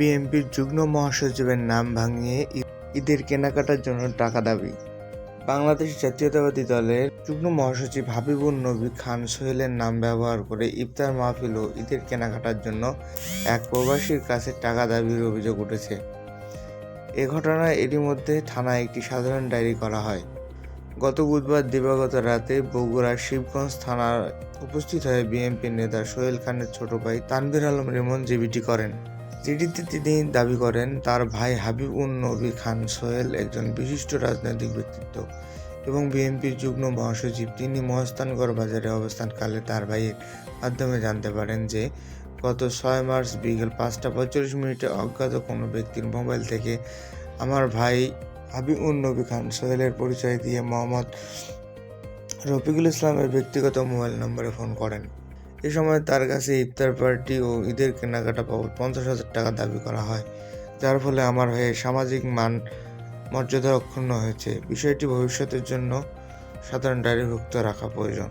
বিএনপির যুগ্ম মহাসচিবের নাম ভাঙিয়ে ঈদ- ঈদের কেনাকাটার জন্য টাকা দাবি। বাংলাদেশ জাতীয়তাবাদী দলের যুগ্ম মহাসচিব হাবিবুর নবী খান সোহেলের নাম ব্যবহার করে ইফতার মাহফিল ও ঈদের কেনাকাটার জন্য এক প্রবাসীর কাছে টাকা দাবির অভিযোগ উঠেছে। এ ঘটনায় এরই মধ্যে থানায় একটি সাধারণ ডায়েরি করা হয়। গত বুধবার দিবাগত রাতে বগুড়ার শিবগঞ্জ থানার উপস্থিত হয়ে বিএনপি নেতা সোহেল খানের ছোট ভাই তানভীর আলম রিমন জিবিটি করেন। চিঠিতে তিনি দাবি করেন, তার ভাই হাবিব উন নবী খান সোহেল একজন বিশিষ্ট রাজনৈতিক ব্যক্তিত্ব এবং বিএনপির যুগ্ম মহাসচিব। তিনি মহস্তানগড় বাজারে অবস্থানকালে তার ভাইয়ের মাধ্যমে জানতে পারেন যে, গত ছয় মার্চ বিকেল পাঁচটা পঁয়তাল্লিশ মিনিটে অজ্ঞাত কোনো ব্যক্তির মোবাইল থেকে আমার ভাই হাবিব উন নবী খান সোহেলের পরিচয় দিয়ে মোহাম্মদ রফিকুল ইসলামের ব্যক্তিগত মোবাইল নম্বরে ফোন করেন। এ সময় তার কাছে ইফতার পার্টি ও ঈদের কেনাকাটা বাবদ পঞ্চাশ হাজার টাকা দাবি করা হয়, যার ফলে আমার হয়ে সামাজিক মান মর্যাদা অক্ষুণ্ণ হয়েছে। বিষয়টি ভবিষ্যতের জন্য সাধারণ ডায়েরিভুক্ত রাখা প্রয়োজন।